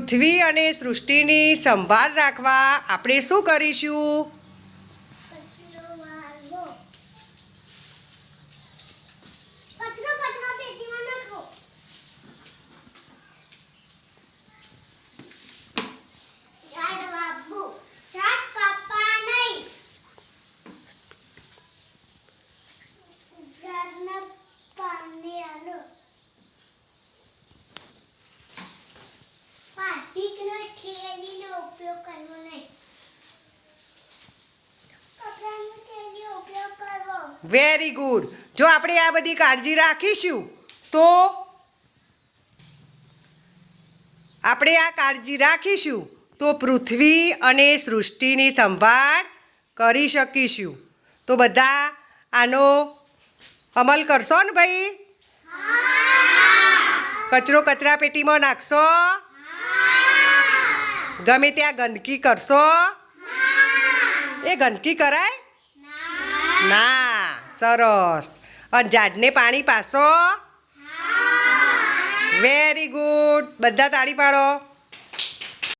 પૃથ્વી અને સૃષ્ટિની સંભાળ રાખવા આપણે શું કરીશું? વેરી ગુડ જો આપણે આ બધી કાળજી રાખીશું તો આપણે આ કાળજી રાખીશું તો પૃથ્વી અને સૃષ્ટિની સંભાળ કરી શકીશું. તો બધા આનો અમલ કરશો ને ભાઈ? કચરો કચરા પેટીમાં નાખશો? ગમે ત્યાં ગંદકી કરશો? એ ગંદકી કરાય? ના સરસ. અને ઝાડને પાણી પાશો વેરી ગુડ બધા તાળી પાડો.